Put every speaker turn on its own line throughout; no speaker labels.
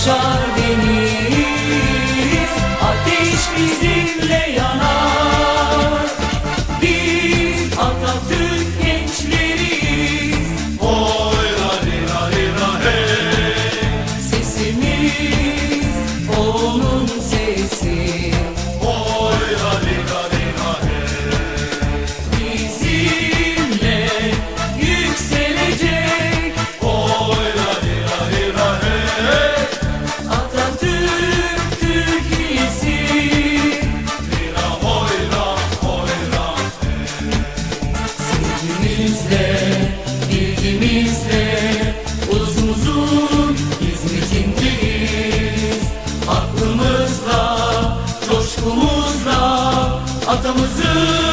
sunshine.
gücümüzle, bilgimizle uzun uzun hizmetindeyiz. Aklımızla, coşkumuzla atamızın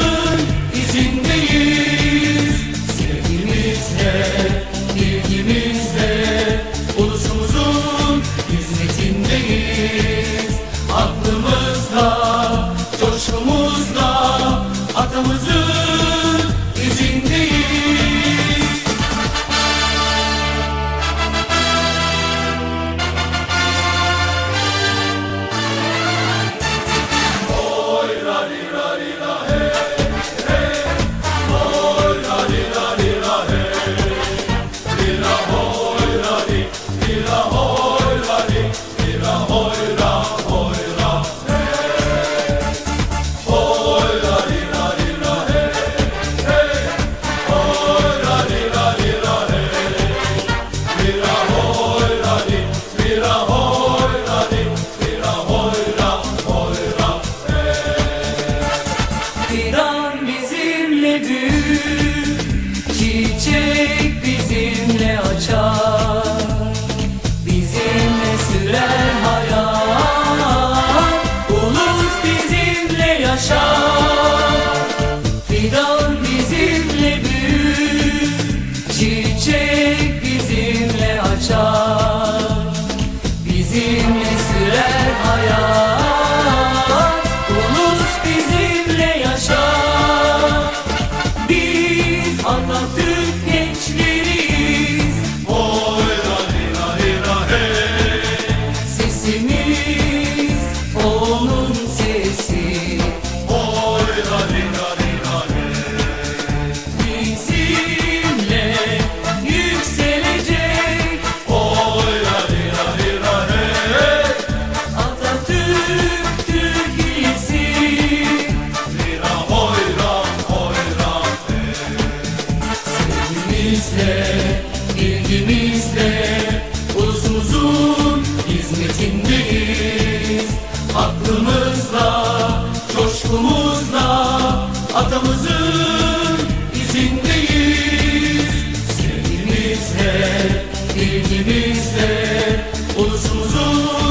izimiz sürer hayat.
izindeyiz
Sevgimizle, ilgimizle, oluşumuzun